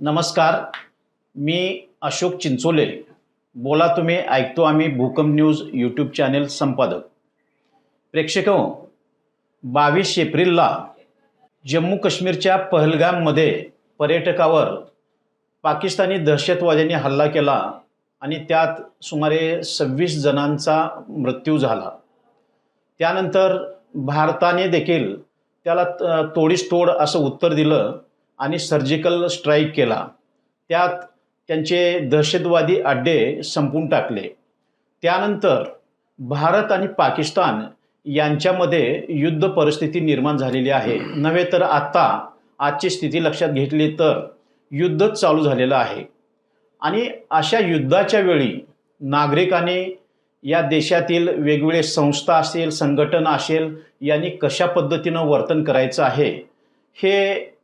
नमस्कार मी अशोक चिंचोले. बोला तुम्ही ऐकतो आम्ही भूकंप न्यूज यूट्यूब चॅनेल संपादक. प्रेक्षक बावीस एप्रिलला जम्मू काश्मीरच्या पहलगाममध्ये पर्यटकावर पाकिस्तानी दहशतवाद्यांनी हल्ला केला आणि त्यात सुमारे सव्वीस जणांचा मृत्यू झाला. त्यानंतर भारताने देखील त्याला त- तोडीस तोड असं उत्तर दिलं. आणि सर्जिकल स्ट्राईक केला. त्यात त्यांचे दहशतवादी अड्डे संपून टाकले. त्यानंतर भारत आणि पाकिस्तान यांच्यामध्ये युद्ध परिस्थिती निर्माण झालेली आहे. नव्हे तर आत्ता आजची स्थिती लक्षात घेतली तर युद्धच चालू झालेलं आहे. आणि अशा युद्धाच्या वेळी नागरिकांनी या देशातील वेगवेगळे संस्था असेल संघटन असेल यांनी कशा पद्धतीनं वर्तन करायचं आहे हे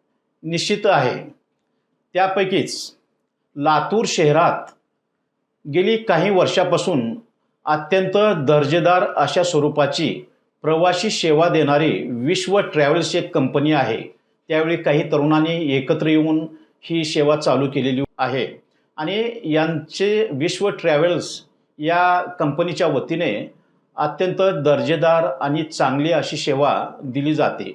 निश्चित आहे. त्यापैकीच लातूर शहरात गेली काही वर्षापासून अत्यंत दर्जेदार अशा स्वरूपाची प्रवासी सेवा देणारी विश्व ट्रॅव्हल्स एक कंपनी आहे. त्यावेळी काही तरुणांनी एकत्र येऊन ही सेवा चालू केलेली आहे. आणि यांचे विश्व ट्रॅव्हल्स या कंपनीच्या वतीने अत्यंत दर्जेदार आणि चांगली अशी सेवा दिली जाते.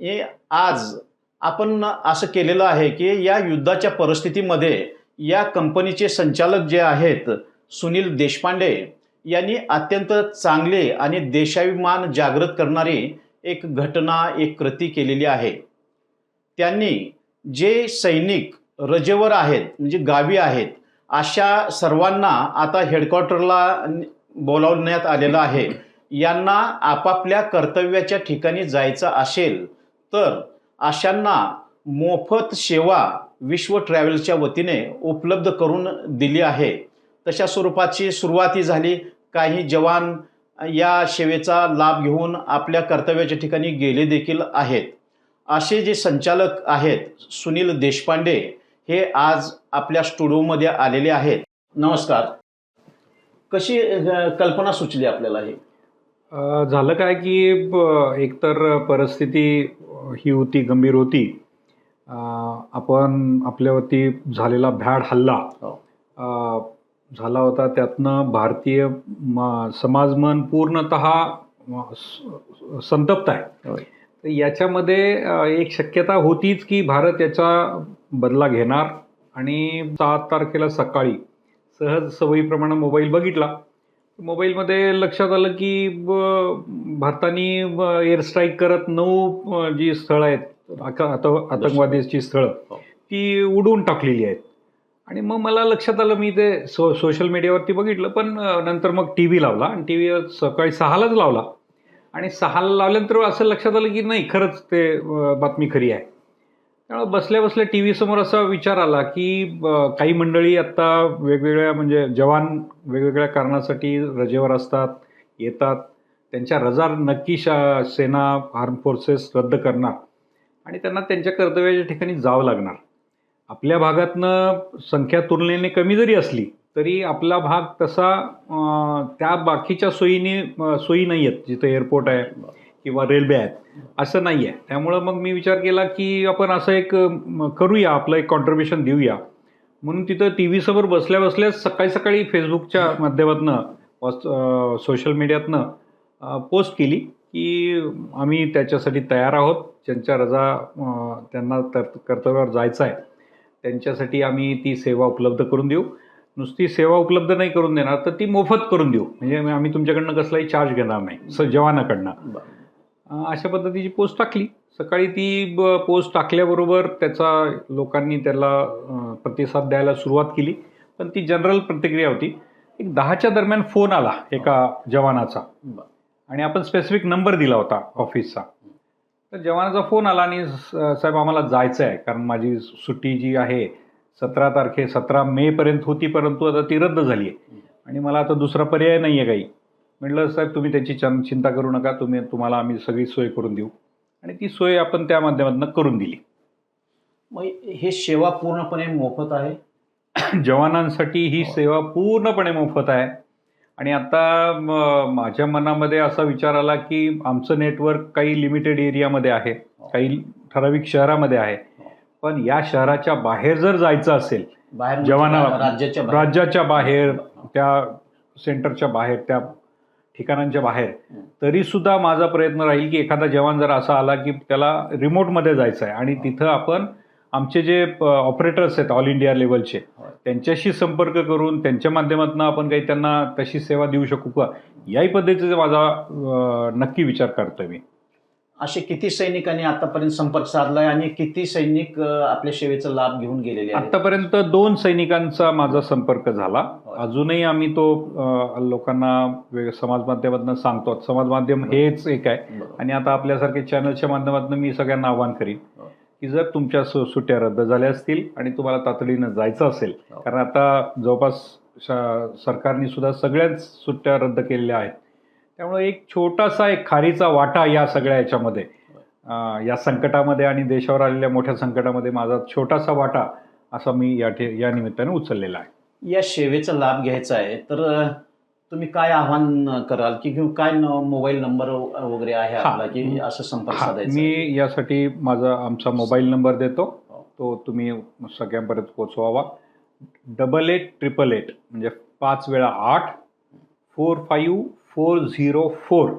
हे आज आपण असं केलेलं आहे की या युद्धाच्या परिस्थितीमध्ये या कंपनीचे संचालक जे आहेत सुनील देशपांडे यांनी अत्यंत चांगले आणि देशाभिमान जागृत करणारी एक घटना एक कृती केलेली आहे. त्यांनी जे सैनिक रजेवर आहेत म्हणजे गावी आहेत अशा सर्वांना आता हेडक्वार्टरला बोलावण्यात आलेलं आहे. यांना आपापल्या कर्तव्याच्या ठिकाणी जायचं असेल तर अशांना मोफत सेवा विश्व ट्रॅव्हल्सच्या वतीने उपलब्ध करून दिली आहे. तशा स्वरूपाची सुरुवाती झाली. काही जवान या सेवेचा लाभ घेऊन आपल्या कर्तव्याच्या ठिकाणी गेले देखील आहेत. असे जे संचालक आहेत सुनील देशपांडे हे आज आपल्या स्टुडिओमध्ये आलेले आहेत. नमस्कार. कशी कल्पना सुचली आपल्याला हे? झालं काय की ब- एकतर परिस्थिती ही होती गंभीर होती आपण आपल्यावरती झालेला भ्याड हल्ला हो. झाला होता त्यातनं भारतीय म- समाजमन पूर्णत संतप्त आहे. तर याच्यामध्ये एक शक्यता होतीच की भारत याचा बदला घेणार आणि सात तारखेला सकाळी सहज सवयीप्रमाणे मोबाईल बघितला मोबाईलमध्ये लक्षात आलं की ब- भारताने एअर स्ट्राईक करत नऊ जी स्थळं आहेत आत- आतंकवादीची स्थळं हो. ती उडवून टाकलेली आहेत. आणि मग मला लक्षात आलं मी ते सो सोशल मीडियावरती बघितलं पण नंतर मग टी व्ही लावला आणि टी व्ही सकाळी सहालाच लावला. आणि सहाला लावल्यानंतर असं लक्षात आलं की नाही खरंच ते बातमी खरी आहे. त्यामुळे बसल्या बसल्या टी व्ही समोर असा विचार आला की काही मंडळी आत्ता वेगवेगळ्या म्हणजे जवान वेगवेगळ्या कारणासाठी रजेवर असतात येतात. त्यांच्या रजा नक्की शा सेना आर्म फोर्सेस रद्द करणार आणि त्यांना त्यांच्या कर्तव्याच्या ठिकाणी जावं लागणार. आपल्या भागातनं संख्या तुलनेने कमी जरी असली तरी आपला भाग तसा त्या बाकीच्या सोयीने सोयी नाही आहेत जिथं एअरपोर्ट आहे. किंवा रेल्वे आहेत. असं नाही आहे. त्यामुळं मग मी विचार केला की आपण असं एक करूया आपलं एक कॉन्ट्रीब्युशन देऊया. म्हणून तिथं टी व्हीसमोर बसल्या बसल्याच सकाळी सकाळी फेसबुकच्या माध्यमातनं सोशल मीडियातनं पोस्ट केली की आम्ही त्याच्यासाठी तयार आहोत. ज्यांच्या रजा त्यांना तर कर्तव्यावर जायचं आहे त्यांच्यासाठी आम्ही ती सेवा उपलब्ध करून देऊ. नुसती सेवा उपलब्ध नाही करून देणार तर ती मोफत करून देऊ. म्हणजे आम्ही तुमच्याकडनं कसलाही चार्ज घेणार नाही. स जवानाकडनं. अशा पद्धतीची पोस्ट टाकली. सकाळी ती ब पोस्ट टाकल्याबरोबर त्याचा लोकांनी त्याला प्रतिसाद द्यायला सुरुवात केली. पण ती जनरल प्रतिक्रिया होती. एक दहाच्या दरम्यान फोन आला एका जवानाचा. आणि आपण स्पेसिफिक नंबर दिला होता ऑफिसचा तर जवानाचा फोन आला आणि स- साहेब आम्हाला जायचं आहे. कारण माझी सुट्टी जी आहे सतरा तारखे सतरा मेपर्यंत होती परंतु आता ती रद्द झाली आहे. आणि मला आता दुसरा पर्याय नाही आहे काही. म्हटलं साहेब तुम्ही त्याची चन चिंता करू नका. तुम्ही तुम्हाला आम्ही सगळी सोय करून देऊ. आणि ती सोय आपण त्या माध्यमातून करून दिली. मग हे सेवा पूर्णपणे मोफत आहे? जवानांसाठी ही हो. सेवा पूर्णपणे मोफत आहे. आणि आता माझ्या मनामध्ये असा विचार आला की आमचं नेटवर्क काही लिमिटेड एरियामध्ये आहे. काही ठराविक शहरामध्ये आहे. पण या शहराच्या बाहेर जर जायचं असेल बाहेर म्हणजे जवानाला राज्याच्या. राज्याच्या बाहेर त्या सेंटरच्या बाहेर त्या ठिकाणांच्या बाहेर. तरी सुद्धा माझा प्रयत्न राहील की एखादा जवान जर असा आला की त्याला रिमोटमध्ये जायचं आहे आणि तिथं आपण आमचे जे ऑपरेटर्स आहेत ऑल इंडिया लेवलचे. त्यांच्याशी संपर्क करून त्यांच्या माध्यमातून आपण काही त्यांना तशी सेवा देऊ शकू का याही पद्धतीचा माझा नक्की विचार करतोय मी असे किती सैनिकांनी आतापर्यंत संपर्क साधलाय आणि किती सैनिक आपल्या सेवेचा लाभ घेऊन गेलेले आतापर्यंत दोन सैनिकांचा माझा संपर्क झाला. अजूनही आम्ही तो लोकांना समाज माध्यमातून सांगतो समाज माध्यम हेच एक आहे. आणि आता आपल्यासारखे चॅनलच्या माध्यमातून मी सगळ्यांना आवाहन करीन हो. की जर तुमच्या सु- सुट्ट्या रद्द झाल्या असतील आणि तुम्हाला तातडीनं जायचं असेल हो. कारण आता जवळपास सरकारने सुद्धा सगळ्याच सुट्ट्या रद्द केलेल्या आहेत त्यामुळे एक छोटासा एक खारीचा वाटा या सगळ्या याच्यामध्ये या संकटामध्ये आणि देशावर आलेल्या मोठ्या संकटामध्ये माझा छोटासा वाटा असा मी या ठे या निमित्ताने उचललेला आहे या सेवेचा लाभ घ्यायचा आहे तर तुम्ही काय आव्हान कराल की काय न- मोबाईल नंबर वगैरे आहे. आपला की असं संपर्क साधायचा मी यासाठी माझा आमचा मोबाईल नंबर देतो. तो तुम्ही सगळ्यांपर्यंत पोचवावा डबल एट ट्रिपल एट म्हणजे पाच वेळा आठ four five four zero four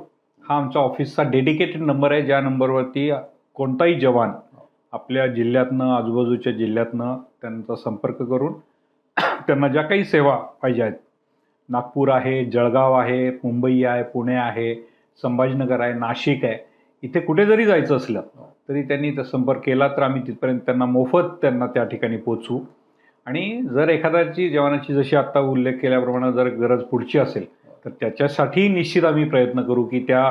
हा आमच्या ऑफिसचा डेडिकेटेड नंबर आहे ज्या नंबरवरती कोणताही जवान आपल्या जिल्ह्यातनं आजूबाजूच्या जिल्ह्यातनं त्यांचा संपर्क करून त्यांना ज्या काही सेवा पाहिजे आहेत. नागपूर आहे जळगाव आहे मुंबई आहे पुणे आहे संभाजीनगर आहे नाशिक आहे. इथे कुठे जरी जायचं असलं तरी त्यांनी तर संपर्क केला तर आम्ही तिथपर्यंत त्यांना मोफत त्यांना त्या ठिकाणी पोचवू आणि जर एखाद्याची जवानाची जशी आत्ता उल्लेख केल्याप्रमाणे जर गरज पुढची असेल तर त्याच्यासाठी निश्चित आम्ही प्रयत्न करू की त्या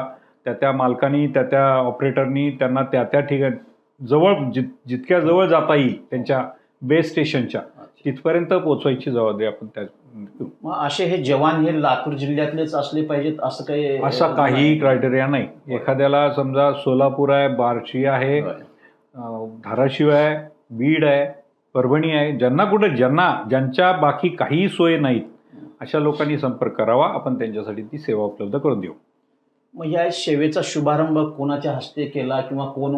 त्या त्या मालकानी त्या त्या ऑपरेटरनी त्यांना त्या त्या ठिकाणी जवळ जित जितक्या जवळ जाता येईल त्यांच्या बेस स्टेशनच्या तिथपर्यंत पोचवायची जबाबदारी आपण त्या मग असे हे जवान हे लातूर जिल्ह्यातलेच असले पाहिजेत असं काही असा काही क्रायटेरिया नाही. एखाद्याला समजा सोलापूर आहे बार्शी आहे धाराशिव आहे बीड आहे परभणी आहे ज्यांना कुठं ज्यांना ज्यांच्या बाकी काहीही सोय नाहीत अशा लोकांनी संपर्क करावा. आपण त्यांच्यासाठी ती सेवा उपलब्ध करून देऊ. मग या सेवेचा शुभारंभ कोणाच्या हस्ते केला किंवा कोण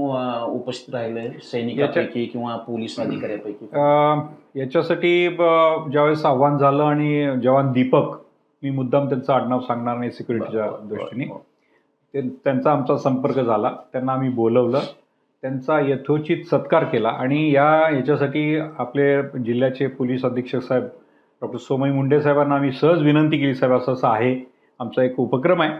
उपस्थित राहिले सैनिकांपैकी किंवा पोलीस अधिकाऱ्यापैकी? याच्यासाठी ज्यावेळेस आव्हान झालं आणि जवान दीपक मी मुद्दाम त्यांचं आडनाव सांगणार नाही सिक्युरिटीच्या दृष्टीने. ते त्यांचा आमचा संपर्क झाला. त्यांना आम्ही बोलवलं. त्यांचा यथोचित सत्कार केला आणि या याच्यासाठी आपले जिल्ह्याचे पोलीस अधीक्षक साहेब डॉक्टर सोमई मुंडे साहेबांना आम्ही सहज विनंती केली साहेब असं असं आहे. आमचा एक उपक्रम आहे.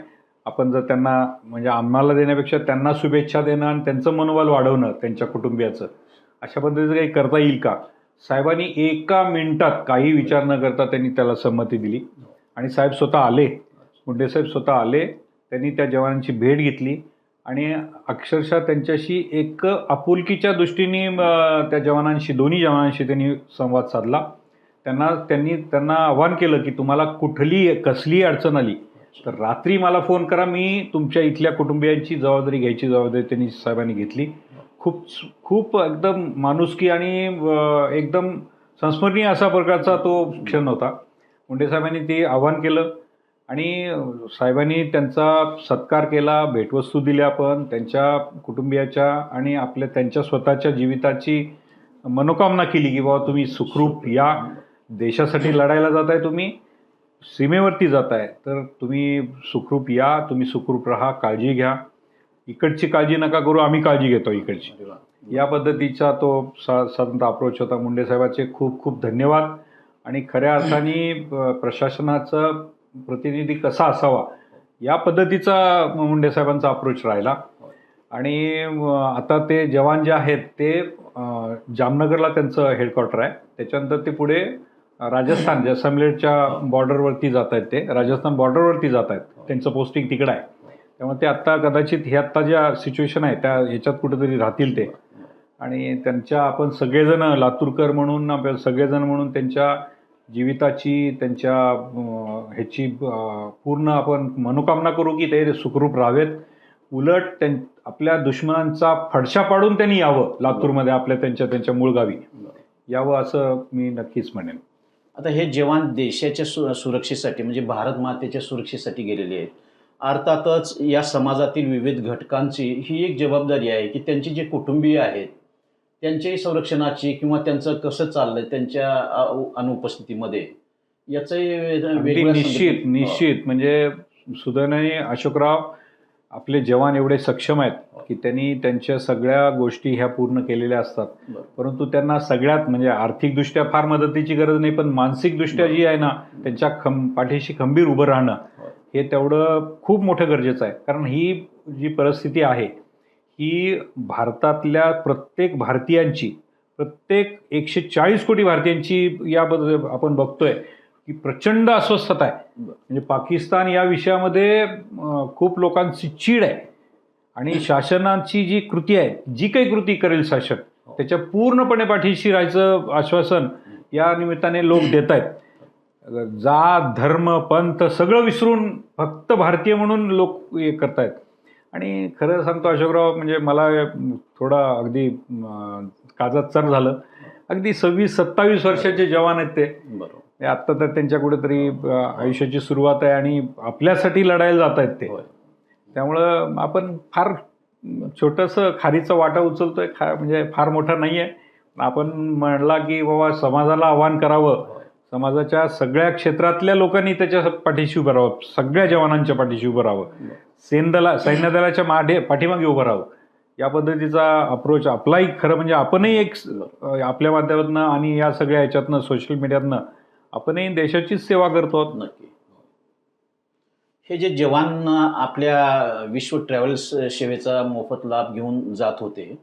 आपण जर त्यांना म्हणजे आम्हाला देण्यापेक्षा त्यांना शुभेच्छा देणं आणि त्यांचं मनोबल वाढवणं त्यांच्या कुटुंबियाचं अशा पद्धतीचं काही करता येईल का? साहेबांनी एका मिनिटात काही विचार न करता त्यांनी त्याला संमती दिली. आणि साहेब स्वतः आले. मुंडे साहेब स्वतः आले. त्यांनी त्या जवानांची भेट घेतली. आणि अक्षरशः त्यांच्याशी एक आपुलकीच्या दृष्टीने त्या जवानांशी दोन्ही जवानांशी त्यांनी संवाद साधला. त्यांना त्यांनी त्यांना आवाहन केलं की तुम्हाला कुठली कसली अडचण आली तर रात्री मला फोन करा मी तुमच्या इथल्या कुटुंबियांची जबाबदारी घ्यायची जबाबदारी त्यांनी साहेबांनी घेतली. खूप खूप एकदम माणुसकी आणि एकदम संस्मरणीय असा प्रकारचा तो क्षण होता. मुंडे साहेबांनी ते आवाहन केलं आणि साहेबांनी त्यांचा सत्कार केला भेटवस्तू दिल्या आपण त्यांच्या कुटुंबियाच्या आणि आपल्या त्यांच्या स्वतःच्या जीविताची मनोकामना केली की बाबा तुम्ही सुखरूप या देशासाठी लढायला जात आहे तुम्ही. सीमेवरती जाताय तर तुम्ही सुखरूप या तुम्ही सुखरूप राहा काळजी घ्या. इकडची काळजी नका करू आम्ही काळजी घेतो इकडची. या पद्धतीचा तो सा साधारणतः अप्रोच होता मुंडे साहेबाचे खूप खूप धन्यवाद. आणि खऱ्या अर्थाने प्रशासनाचं प्रतिनिधी कसा असावा या पद्धतीचा मुंडे साहेबांचा अप्रोच राहिला. आणि आता ते जवान जे आहेत ते जामनगरला त्यांचं हेडक्वार्टर आहे. त्याच्यानंतर ते पुढे राजस्थान जैसलमेरच्या बॉर्डरवरती जात आहेत ते राजस्थान बॉर्डरवरती जात आहेत त्यांचं पोस्टिंग तिकडं आहे. त्यामुळे ते आत्ता कदाचित हे आत्ता ज्या सिच्युएशन आहे त्या ह्याच्यात कुठेतरी राहतील ते. आणि त्यांच्या आपण सगळेजण लातूरकर म्हणून आपल्या सगळेजण म्हणून त्यांच्या जीविताची त्यांच्या ह्याची पूर्ण आपण मनोकामना करू की ते सुखरूप राहावेत. उलट त्यां आपल्या दुश्मनांचा फडशा पाडून त्यांनी यावं लातूरमध्ये आपल्या त्यांच्या त्यांच्या मूळ गावी. यावं असं मी नक्कीच म्हणेन. आता हे जवान देशाच्या सु सुरक्षेसाठी म्हणजे भारत मातेच्या सुरक्षेसाठी गेलेले आहेत. अर्थातच या समाजातील विविध घटकांची ही एक जबाबदारी आहे की त्यांची जे कुटुंबीय आहेत त्यांच्याही संरक्षणाची किंवा त्यांचं कसं चाललंय त्यांच्या अनुपस्थितीमध्ये याचंही निश्चित निश्चित. म्हणजे सुदैवाने अशोकराव आपले जवान एवढे सक्षम आहेत की त्यांनी त्यांच्या सगळ्या गोष्टी ह्या पूर्ण केलेल्या असतात. परंतु त्यांना सगळ्यात म्हणजे आर्थिकदृष्ट्या फार मदतीची गरज नाही पण मानसिकदृष्ट्या जी आहे ना त्यांच्या खं पाठीशी खंबीर उभं राहणं. हे तेवढं खूप मोठं गरजेचं आहे कारण ही जी परिस्थिती आहे ही भारतातल्या प्रत्येक भारतीयांची प्रत्येक एकशे चाळीस कोटी भारतीयांची याबद्दल आपण बघतोय की प्रचंड अस्वस्थता आहे. म्हणजे पाकिस्तान या विषयामध्ये खूप लोकांची चीड आहे. आणि शासनाची जी कृती आहे जी काही कृती करेल शासन त्याच्या पूर्णपणे पाठीशी राहायचं आश्वासन या निमित्ताने लोक देत आहेत. जात धर्म पंथ सगळं विसरून फक्त भारतीय म्हणून लोक हे करतायत. आणि खरं सांगतो अशोकराव म्हणजे मला थोडा अगदी काजात चर झालं. अगदी सव्वीस सत्तावीस वर्षाचे जवान आहेत ते. बरोबर. आत्ता तर त्यांच्या कुठेतरी आयुष्याची सुरुवात आहे आणि आपल्यासाठी लढायला जात आहेत ते. त्यामुळं आपण फार छोटंसं खारीचं वाटा उचलतोय खा म्हणजे फार मोठा नाही आहे आपण म्हणला की बाबा समाजाला आव्हान करावं. समाजाच्या सगळ्या क्षेत्रातल्या लोकांनी त्याच्या पाठीशी उभं राहावं. सगळ्या जवानांच्या पाठीशी उभं राहावं. सेनदला सैन्यदलाच्या माढे पाठीमागे उभं राहावं. या पद्धतीचा अप्रोच आपलाही खरं म्हणजे आपणही एक आपल्या माध्यमातून आणि या सगळ्या ह्याच्यातनं सोशल मीडियातनं आपणही देशाचीच सेवा करतो आहोत. नक्की. हे जे जवान आपल्या विश्व ट्रॅव्हल्स सेवेचा मोफत लाभ घेऊन जात होते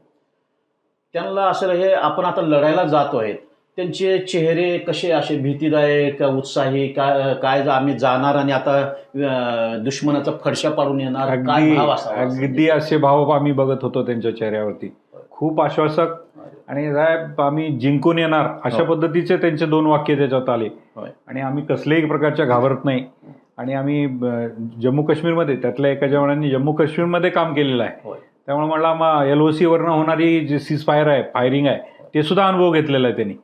त्यांना असं हे आपण आता लढायला जातो आहेत. त्यांचे चेहरे कसे असे भीतीदायक का उत्साही काय काय जा- आम्ही जाणार आणि आता दुश्मनाचा फडशा पाडून येणार? काय भाव असं? अगदी असे भाव आम्ही बघत होतो त्यांच्या चेहऱ्यावरती. खूप आश्वासक आणि साहेब आम्ही जिंकून येणार अशा हो. पद्धतीचे त्यांचे दोन वाक्य त्याच्यात आले. आणि आम्ही कसल्याही प्रकारच्या घाबरत नाही. आणि आम्ही जम्मू काश्मीरमध्ये त्यातल्या एका जवानांनी जम्मू काश्मीरमध्ये काम केलेलं आहे. त्यामुळे मला मग एल ओ सीवरनं होणारी जी सीज फायर आहे फायरिंग आहे ते सुद्धा अनुभव घेतलेला आहे त्यांनी.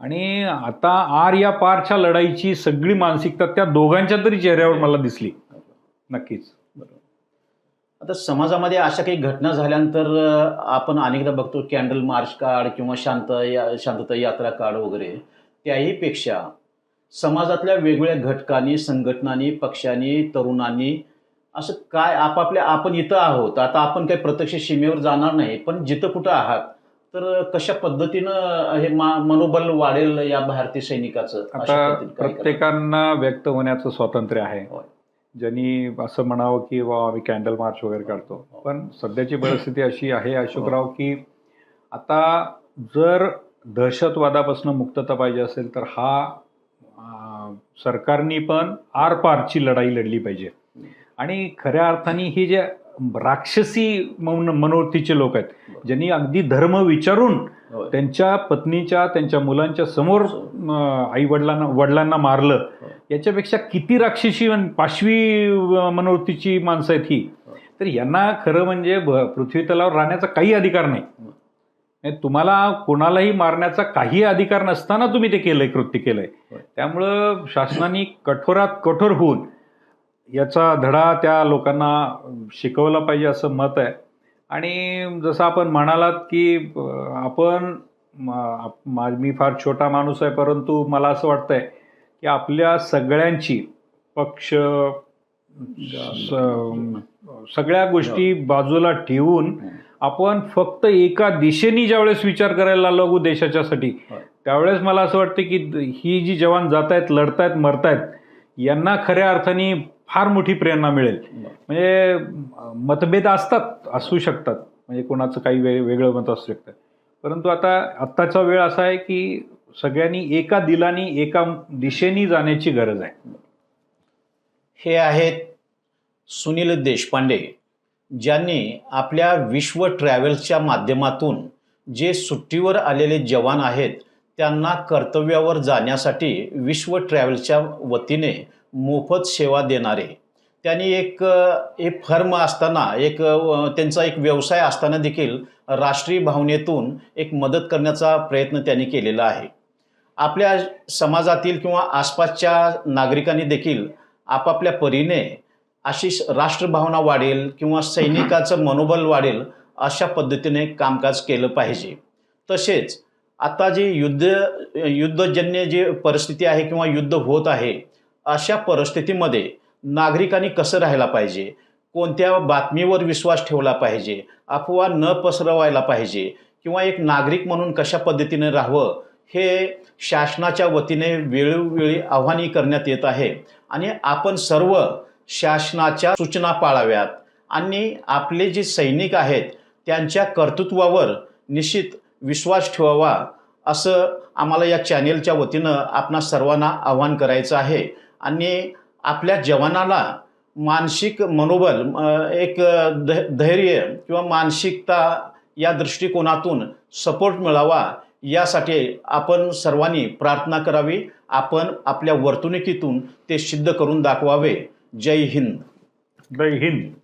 आणि आता आर या पारच्या लढाईची सगळी मानसिकता त्या दोघांच्या तरी चेहऱ्यावर मला दिसली. नक्कीच. आता समाजामध्ये अशा काही घटना झाल्यानंतर आपण अनेकदा बघतो कॅन्डल मार्च काढ किंवा शांत या शांतता यात्रा काढ वगैरे त्याही पेक्षा समाजातल्या वेगवेगळ्या घटकांनी संघटनांनी पक्षांनी तरुणांनी असं काय आपापल्या आपण इथं आहोत आता आपण काही प्रत्यक्ष सीमेवर जाणार नाही पण जिथं कुठं आहात तर कशा पद्धतीनं हे मनोबल वाढेल या भारतीय सैनिकाचं? प्रत्येकांना व्यक्त होण्याचं स्वातंत्र्य आहे. ज्यांनी असं म्हणावं की वा आम्ही कॅन्डल मार्च वगैरे काढतो पण सध्याची परिस्थिती अशी आहे अशोकराव की आता जर दहशतवादापासून मुक्तता पाहिजे असेल तर हा सरकारनी पण आरपारची लढाई लढली पाहिजे. आणि खऱ्या अर्थाने ही जे राक्षसी मन मनोवृत्तीचे लोक आहेत ज्यांनी अगदी धर्म विचारून. त्यांच्या पत्नीच्या त्यांच्या मुलांच्या समोर आई वडिलांना वडिलांना मारलं याच्यापेक्षा किती राक्षसी पाशवी मनोवृत्तीची माणसं आहेत ही. तर यांना खरं म्हणजे पृथ्वी तलावर राहण्याचा काही अधिकार नाही. तुम्हाला कोणालाही मारण्याचा काही अधिकार नसताना तुम्ही ते केलंय कृत्य केलंय. त्यामुळं शासनाने कठोरात कठोर होऊन याचा धडा त्या लोकांना शिकवला पाहिजे असं मत आहे. आणि जसं आपण म्हणालात की आपण आप- मी फार छोटा माणूस आहे परंतु मला असं वाटतंय की आपल्या सगळ्यांची पक्ष सगळ्या गोष्टी बाजूला ठेवून आपण फक्त एका दिशेने ज्यावेळेस विचार करायला लागू देशाच्यासाठी. त्यावेळेस मला असं वाटतं की ही जी जवान जात आहेत लढतायत मरतायत यांना खऱ्या अर्थाने फार मोठी प्रेरणा मिळेल. म्हणजे मतभेद असतात असू शकतात. म्हणजे कोणाचं काही वे वेगळं मत असू शकतं. परंतु आता आत्ताचा वेळ असा आहे की सगळ्यांनी एका दिलानी एका दिशेने जाण्याची गरज आहे. हे आहेत सुनील देशपांडे ज्यांनी आपल्या विश्व ट्रॅव्हल्सच्या माध्यमातून जे सुट्टीवर आलेले जवान आहेत त्यांना कर्तव्यावर जाण्यासाठी विश्व ट्रॅव्हल्सच्या वतीने मोफत सेवा देणारे. त्यांनी एक हे एक फर्म असताना एक त्यांचा एक व्यवसाय असताना देखील राष्ट्रीय भावनेतून एक मदत करण्याचा प्रयत्न त्यांनी केलेला आहे. आपल्या समाजातील किंवा आसपासच्या नागरिकांनी देखील आपापल्या परीने अशी राष्ट्रभावना वाढेल किंवा सैनिकाचं मनोबल वाढेल अशा पद्धतीने कामकाज केलं पाहिजे. तसेच आता जी युद्ध युद्धजन्य जी परिस्थिती आहे किंवा युद्ध होत आहे अशा परिस्थितीमध्ये नागरिकांनी कसं राहायला पाहिजे? कोणत्या बातमीवर विश्वास ठेवला पाहिजे? अफवा न पसरवायला पाहिजे? किंवा एक नागरिक म्हणून कशा पद्धतीने राहावं? हे शासनाच्या वतीने वेळोवेळी आव्हाने करण्यात येत आहे. आणि आपण सर्व शासनाच्या सूचना पाळाव्यात. आणि आपले जे सैनिक आहेत त्यांच्या कर्तृत्वावर निश्चित विश्वास ठेवावा असं आम्हाला या चॅनेलच्या वतीनं आपणा सर्वांना आव्हान करायचं आहे. आणि आपल्या जवानाला मानसिक मनोबल एक ध धैर्य किंवा मानसिकता या दृष्टिकोनातून सपोर्ट मिळावा यासाठी आपण सर्वांनी प्रार्थना करावी. आपण आपल्या वर्तणुकीतून ते सिद्ध करून दाखवावे. जय हिंद. जय हिंद.